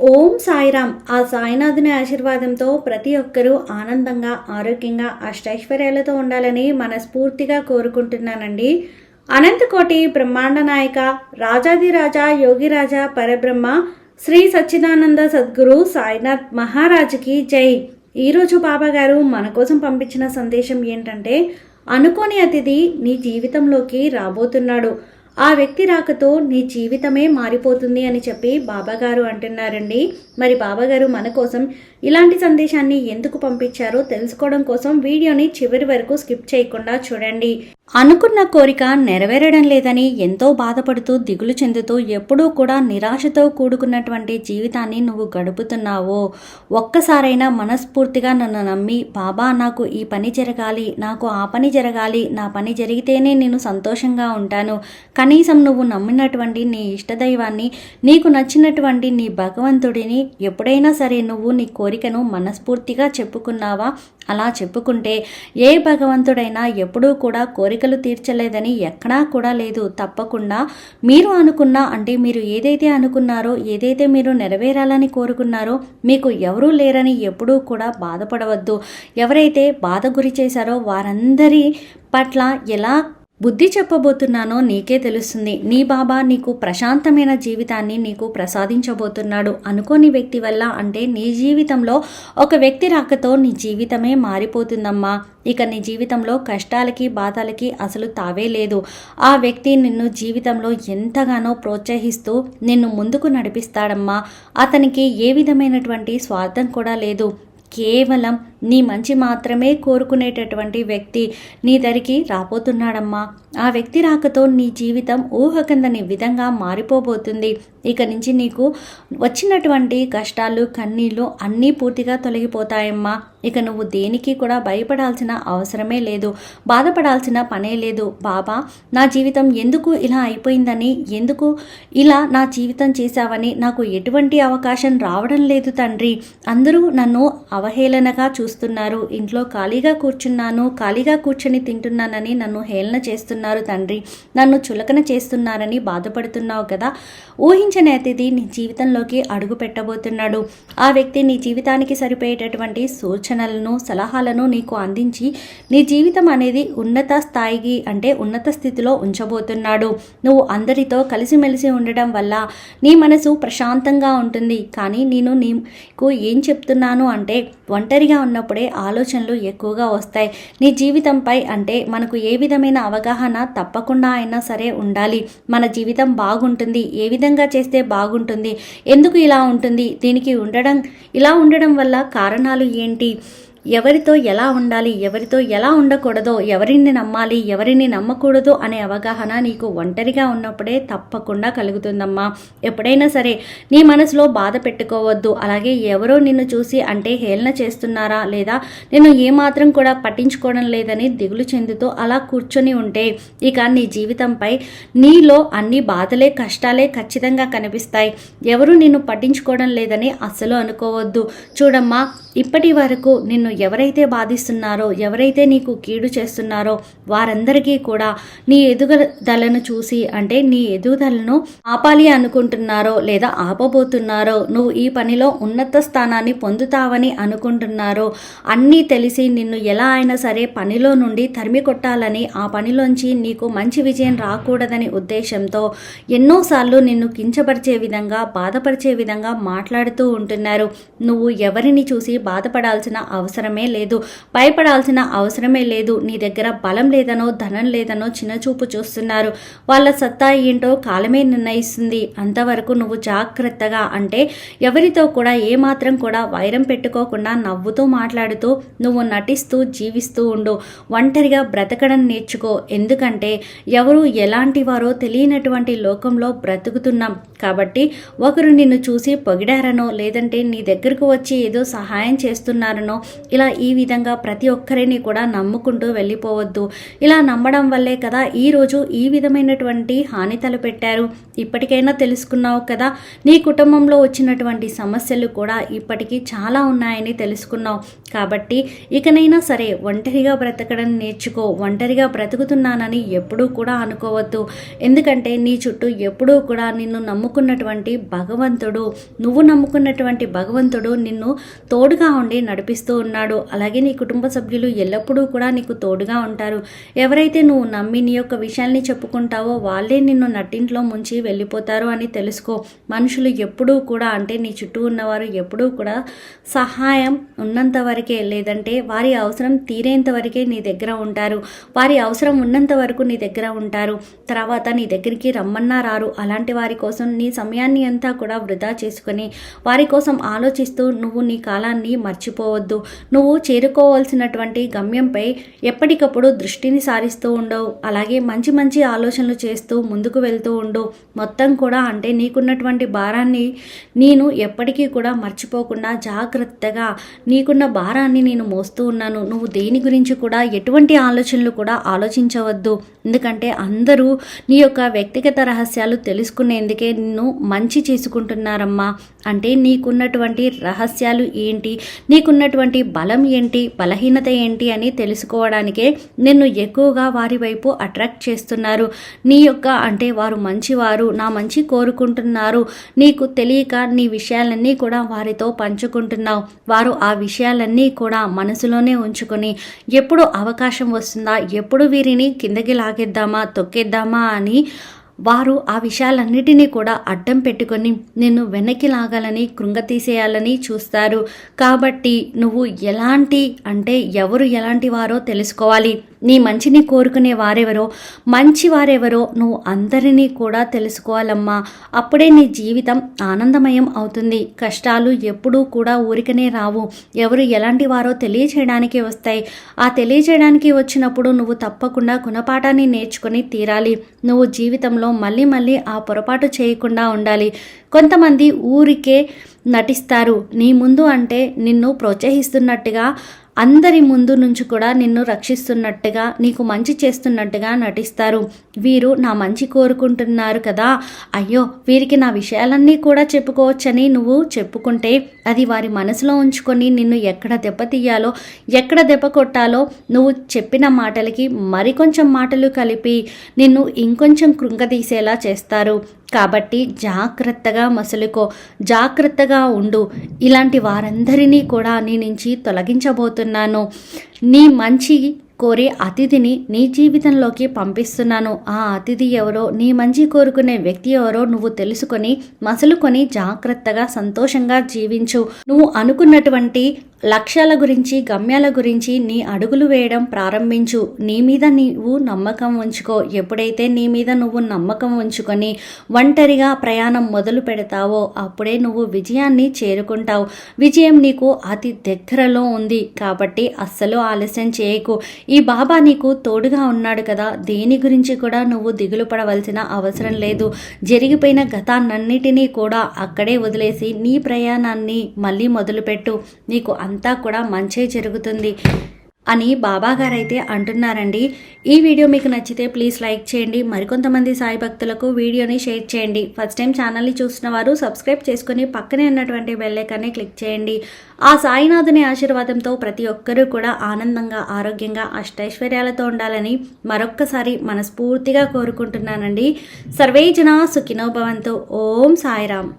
ఓం సాయిరామ్. ఆ సాయినాథుని ఆశీర్వాదంతో ప్రతి ఒక్కరూ ఆనందంగా ఆరోగ్యంగా అష్టైశ్వర్యాలతో ఉండాలని మనస్ఫూర్తిగా కోరుకుంటున్నానండి. అనంతకోటి బ్రహ్మాండ నాయక రాజాదిరాజా యోగిరాజా పరబ్రహ్మ శ్రీ సచ్చిదానంద సద్గురు సాయినాథ్ మహారాజుకి జై. ఈరోజు బాబా గారు మన కోసం పంపించిన సందేశం ఏంటంటే అనుకోని అతిథి నీ జీవితంలోకి రాబోతున్నాడు. ఆ వ్యక్తి రాకతో నీ జీవితమే మారిపోతుంది అని చెప్పి బాబాగారు అంటున్నారండి. మరి బాబాగారు మన కోసం ఇలాంటి సందేశాన్ని ఎందుకు పంపించారో తెలుసుకోవడం కోసం వీడియోని చివరి వరకు స్కిప్ చేయకుండా చూడండి. అనుకున్న కోరిక నెరవేరడం లేదని ఎంతో బాధపడుతూ దిగులు చెందుతూ ఎప్పుడూ కూడా నిరాశతో కూడుకున్నటువంటి జీవితాన్ని నువ్వు గడుపుతున్నావో ఒక్కసారైనా మనస్ఫూర్తిగా నన్ను నమ్మి బాబా నాకు ఈ పని జరగాలి నాకు ఆ పని జరగాలి నా పని జరిగితేనే నేను సంతోషంగా ఉంటాను. కనీసం నువ్వు నమ్మినటువంటి నీ ఇష్టదైవాన్ని నీకు నచ్చినటువంటి నీ భగవంతుడిని ఎప్పుడైనా సరే నువ్వు నీ కోరికను మనస్ఫూర్తిగా చెప్పుకున్నావా? అలా చెప్పుకుంటే ఏ భగవంతుడైనా ఎప్పుడూ కూడా కోరికలు తీర్చలేదని ఎక్కడా కూడా లేదు. తప్పకుండా మీరు అనుకున్న అంటే మీరు ఏదైతే అనుకున్నారో ఏదైతే మీరు నెరవేరాలని కోరుకున్నారో మీకు ఎవరూ లేరని ఎప్పుడూ కూడా బాధపడవద్దు. ఎవరైతే బాధ గురి చేశారో వారందరి పట్ల ఎలా బుద్ధి చెప్పబోతున్నానో నీకే తెలుస్తుంది. నీ బాబా నీకు ప్రశాంతమైన జీవితాన్ని నీకు ప్రసాదించబోతున్నాడు. అనుకోని వ్యక్తి వల్ల అంటే నీ జీవితంలో ఒక వ్యక్తి రాకతో నీ జీవితమే మారిపోతుందమ్మా. ఇక నీ జీవితంలో కష్టాలకి బాధలకి అసలు తావే లేదు. ఆ వ్యక్తి నిన్ను జీవితంలో ఎంతగానో ప్రోత్సహిస్తూ నిన్ను ముందుకు నడిపిస్తాడమ్మా. అతనికి ఏ విధమైనటువంటి స్వార్థం కూడా లేదు. కేవలం నీ మంచి మాత్రమే కోరుకునేటటువంటి వ్యక్తి నీ దరికి రాబోతున్నాడమ్మా. ఆ వ్యక్తి రాకతో నీ జీవితం ఊహ కిందని విధంగా మారిపోబోతుంది. ఇక నుంచి నీకు వచ్చినటువంటి కష్టాలు కన్నీళ్ళు అన్నీ పూర్తిగా తొలగిపోతాయమ్మా. ఇక నువ్వు దేనికి కూడా భయపడాల్సిన అవసరమే లేదు. బాధపడాల్సిన పనే లేదు. బాబా నా జీవితం ఎందుకు ఇలా అయిపోయిందని ఎందుకు ఇలా నా జీవితం చేశావని నాకు ఎటువంటి అవకాశం రావడం లేదు తండ్రి. అందరూ నన్ను అవహేళనగా చూస్తున్నారు. ఇంట్లో ఖాళీగా కూర్చున్నాను ఖాళీగా కూర్చొని తింటున్నానని నన్ను హేళన చేస్తున్నారు తండ్రి. నన్ను చులకన చేస్తున్నారని బాధపడుతున్నావు కదా? ఊహించని అతిథి నీ జీవితంలోకి అడుగు పెట్టబోతున్నాడు. ఆ వ్యక్తి నీ జీవితానికి సరిపోయేటటువంటి సూచనలను సలహాలను నీకు అందించి నీ జీవితం అనేది ఉన్నత స్థాయికి అంటే ఉన్నత స్థితిలో ఉంచబోతున్నాడు. నువ్వు అందరితో కలిసిమెలిసి ఉండడం వల్ల నీ మనసు ప్రశాంతంగా ఉంటుంది. కానీ నేను నీకు ఏం చెప్తున్నాను అంటే ఒంటరిగా ఉన్న ఆలోచనలు ఎక్కువగా వస్తాయి. నీ జీవితంపై అంటే మనకు ఏ విధమైన అవగాహన తప్పకుండా అయినా సరే ఉండాలి. మన జీవితం బాగుంటుంది. ఏ విధంగా చేస్తే బాగుంటుంది? ఎందుకు ఇలా ఉంటుంది? దీనికి ఉండడం ఇలా ఉండడం వల్ల కారణాలు ఏంటి? ఎవరితో ఎలా ఉండాలి ఎవరితో ఎలా ఉండకూడదో ఎవరిని నమ్మాలి ఎవరిని నమ్మకూడదు అనే అవగాహన నీకు ఒంటరిగా ఉన్నప్పుడే తప్పకుండా కలుగుతుందమ్మా. ఎప్పుడైనా సరే నీ మనసులో బాధ పెట్టుకోవద్దు. అలాగే ఎవరో నిన్ను చూసి అంటే హేళన చేస్తున్నారా లేదా నేను ఏమాత్రం కూడా పట్టించుకోవడం లేదని దిగులు చెందుతూ అలా కూర్చొని ఉంటే ఇక నీ జీవితంపై నీలో అన్ని బాధలే కష్టాలే ఖచ్చితంగా కనిపిస్తాయి. ఎవరు నిన్ను పట్టించుకోవడం లేదని అస్సలు అనుకోవద్దు. చూడమ్మా ఇప్పటి వరకు నిన్ను ఎవరైతే బాధిస్తున్నారో ఎవరైతే నీకు కీడు చేస్తున్నారో వారందరికీ కూడా నీ ఎదుగుదలను చూసి అంటే నీ ఎదుగుదలను ఆపాలి అనుకుంటున్నారో లేదా ఆపబోతున్నారో నువ్వు ఈ పనిలో ఉన్నత స్థానాన్ని పొందుతావని అనుకుంటున్నారో అన్నీ తెలిసి నిన్ను ఎలా అయినా సరే పనిలో నుండి తరిమి కొట్టాలని ఆ పనిలోంచి నీకు మంచి విజయం రాకూడదని ఉద్దేశంతో ఎన్నోసార్లు నిన్ను కించపరిచే విధంగా బాధపరిచే విధంగా మాట్లాడుతూ ఉంటున్నారు. నువ్వు ఎవరిని చూసి బాధపడాల్సిన అవసరమే లేదు. భయపడాల్సిన అవసరమే లేదు. నీ దగ్గర బలం లేదనో ధనం లేదనో చిన్నచూపు చూస్తున్నారు. వాళ్ళ సత్తా ఏంటో కాలమే నిర్ణయిస్తుంది. అంతవరకు నువ్వు జాగ్రత్తగా అంటే ఎవరితో కూడా ఏమాత్రం కూడా వైరం పెట్టుకోకుండా నవ్వుతూ మాట్లాడుతూ నువ్వు నటిస్తూ జీవిస్తూ ఉండు. ఒంటరిగా బ్రతకడం నేర్చుకో. ఎందుకంటే ఎవరు ఎలాంటి వారో తెలియనటువంటి లోకంలో బ్రతుకుతున్నాం. కాబట్టి ఒకరు నిన్ను చూసి పొగిడారనో లేదంటే నీ దగ్గరకు వచ్చి ఏదో సహాయం సహాయం చేస్తున్నారనో ఇలా ఈ విధంగా ప్రతి ఒక్కరిని కూడా నమ్ముకుంటూ వెళ్ళిపోవద్దు. ఇలా నమ్మడం వల్లే కదా ఈరోజు ఈ విధమైనటువంటి హాని తలపెట్టారు. ఇప్పటికైనా తెలుసుకున్నావు కదా నీ కుటుంబంలో వచ్చినటువంటి సమస్యలు కూడా ఇప్పటికీ చాలా ఉన్నాయని తెలుసుకున్నావు. కాబట్టి ఇకనైనా సరే ఒంటరిగా బ్రతకడం నేర్చుకో ఒంటరిగా బ్రతుకుతున్నానని ఎప్పుడూ కూడా అనుకోవద్దు. ఎందుకంటే నీ చుట్టూ ఎప్పుడూ కూడా నిన్ను నమ్ముకున్నటువంటి భగవంతుడు నువ్వు నమ్ముకున్నటువంటి భగవంతుడు నిన్ను తోడుగా ఉండి నడిపిస్తూ ఉన్నాడు. అలాగే నీ కుటుంబ సభ్యులు ఎల్లప్పుడూ కూడా నీకు తోడుగా ఉంటారు. ఎవరైతే నువ్వు నమ్మి నీ యొక్క విషయాల్ని చెప్పుకుంటావో వాళ్ళే నిన్ను నట్టింట్లో ముంచి వెళ్ళిపోతారు అని తెలుసుకో. మనుషులు ఎప్పుడూ కూడా అంటే నీ చుట్టూ ఉన్నవారు ఎప్పుడూ కూడా సహాయం ఉన్నంత వరకే లేదంటే వారి అవసరం తీరేంత వరకే నీ దగ్గర ఉంటారు. వారి అవసరం ఉన్నంత వరకు నీ దగ్గర ఉంటారు. తర్వాత నీ దగ్గరికి రమ్మన్నా రారు. అలాంటి వారి కోసం నీ సమయాన్ని అంతా కూడా వృధా చేసుకుని వారి కోసం ఆలోచిస్తూ నువ్వు నీ కాలాన్ని మర్చిపోవద్దు. నువ్వు చేరుకోవాల్సినటువంటి గమ్యంపై ఎప్పటికప్పుడు దృష్టిని సారిస్తూ ఉండవు. అలాగే మంచి మంచి ఆలోచనలు చేస్తూ ముందుకు వెళ్తూ ఉండు. మొత్తం కూడా అంటే నీకున్నటువంటి భారాన్ని నేను ఎప్పటికీ కూడా మర్చిపోకుండా జాగ్రత్తగా నీకున్న భారాన్ని నేను మోస్తూ ఉన్నాను. నువ్వు దేని గురించి కూడా ఎటువంటి ఆలోచనలు కూడా ఆలోచించవద్దు. ఎందుకంటే అందరూ నీ యొక్క వ్యక్తిగత రహస్యాలు తెలుసుకునేందుకే నిన్ను మంచి చేసుకుంటున్నారమ్మా. అంటే నీకున్నటువంటి రహస్యాలు ఏంటి? నీకున్నటువంటి బలం ఏంటి బలహీనత ఏంటి అని తెలుసుకోవడానికే నిన్ను ఎక్కువగా వారి వైపు అట్రాక్ట్ చేస్తున్నారు. నీ యొక్క అంటే వారు మంచివారు నా మంచి కోరుకుంటున్నారు. నీకు తెలియక నీ విషయాలన్నీ కూడా వారితో పంచుకుంటున్నావు. వారు ఆ విషయాలన్నీ కూడా మనసులోనే ఉంచుకొని ఎప్పుడు అవకాశం వస్తుందా ఎప్పుడు వీరిని కిందకి లాగేద్దామా తొక్కేద్దామా అని వారు ఆ విషయాలన్నిటినీ కూడా అడ్డం పెట్టుకొని నిన్ను వెనక్కి లాగాలని కృంగతీసేయాలని చూస్తారు. కాబట్టి నువ్వు ఎలాంటి అంటే ఎవరు ఎలాంటి వారో తెలుసుకోవాలి. నీ మంచిని కోరుకునే వారెవరో మంచి వారెవరో నువ్వు అందరినీ కూడా తెలుసుకోవాలమ్మా. అప్పుడే నీ జీవితం ఆనందమయం అవుతుంది. కష్టాలు ఎప్పుడూ కూడా ఊరికనే రావు. ఎవరు ఎలాంటి వారో తెలియచేయడానికి వస్తాయి. ఆ తెలియచేయడానికి వచ్చినప్పుడు నువ్వు తప్పకుండా గుణపాఠాన్ని నేర్చుకొని తీరాలి. నువ్వు జీవితంలో మళ్ళీ మళ్ళీ ఆ పొరపాటు చేయకుండా ఉండాలి. కొంతమంది ఊరికే నటిస్తారు. నీ ముందు అంటే నిన్ను ప్రోత్సహిస్తున్నట్టుగా అందరి ముందు నుంచి కూడా నిన్ను రక్షిస్తున్నట్టుగా నీకు మంచి చేస్తున్నట్టుగా నటిస్తారు. వీరు నా మంచి కోరుకుంటున్నారు కదా. అయ్యో వీరికి నా విషయాలన్నీ కూడా చెప్పుకోవచ్చని నువ్వు చెప్పుకుంటే అది వారి మనసులో ఉంచుకొని నిన్ను ఎక్కడ దెబ్బతీయాలో ఎక్కడ దెబ్బ కొట్టాలో నువ్వు చెప్పిన మాటలకి మరికొంచెం మాటలు కలిపి నిన్ను ఇంకొంచెం కృంగదీసేలా చేస్తారు. కాబట్టి జాగ్రత్తగా మసలుకో జాగ్రత్తగా ఉండు. ఇలాంటి వారందరినీ కూడా నీ నుంచి తొలగించబోతున్నాను. నీ మంచి కోరే అతిథిని నీ జీవితంలోకి పంపిస్తున్నాను. ఆ అతిథి ఎవరో నీ మంచి కోరుకునే వ్యక్తి ఎవరో నువ్వు తెలుసుకొని మసలుకొని జాగ్రత్తగా సంతోషంగా జీవించు. నువ్వు అనుకున్నటువంటి లక్ష్యాల గురించి గమ్యాల గురించి నీ అడుగులు వేయడం ప్రారంభించు. నీ మీద నీవు నమ్మకం ఉంచుకో. ఎప్పుడైతే నీ మీద నువ్వు నమ్మకం ఉంచుకొని ఒంటరిగా ప్రయాణం మొదలు పెడతావో అప్పుడే నువ్వు విజయాన్ని చేరుకుంటావు. విజయం నీకు అతి దగ్గరలో ఉంది. కాబట్టి అస్సలు ఆలస్యం చేయకు. ఈ బాబా నీకు తోడుగా ఉన్నాడు కదా. దేని గురించి కూడా నువ్వు దిగులు పడవలసిన అవసరం లేదు. జరిగిపోయిన గతాన్నన్నిటినీ కూడా అక్కడే వదిలేసి నీ ప్రయాణాన్ని మళ్ళీ మొదలుపెట్టు. నీకు అంతా కూడా మంచే జరుగుతుంది అని బాబాగారైతే అంటున్నారండి. ఈ వీడియో మీకు నచ్చితే ప్లీజ్ లైక్ చేయండి. మరికొంతమంది సాయి భక్తులకు వీడియోని షేర్ చేయండి. ఫస్ట్ టైం ఛానల్ని చూసిన వారు సబ్స్క్రైబ్ చేసుకుని పక్కనే ఉన్నటువంటి బెల్లైకాన్ని క్లిక్ చేయండి. ఆ సాయినాథుని ఆశీర్వాదంతో ప్రతి ఒక్కరూ కూడా ఆనందంగా ఆరోగ్యంగా అష్టైశ్వర్యాలతో ఉండాలని మరొక్కసారి మనస్ఫూర్తిగా కోరుకుంటున్నానండి. సర్వే జన ఓం సాయిరామ్.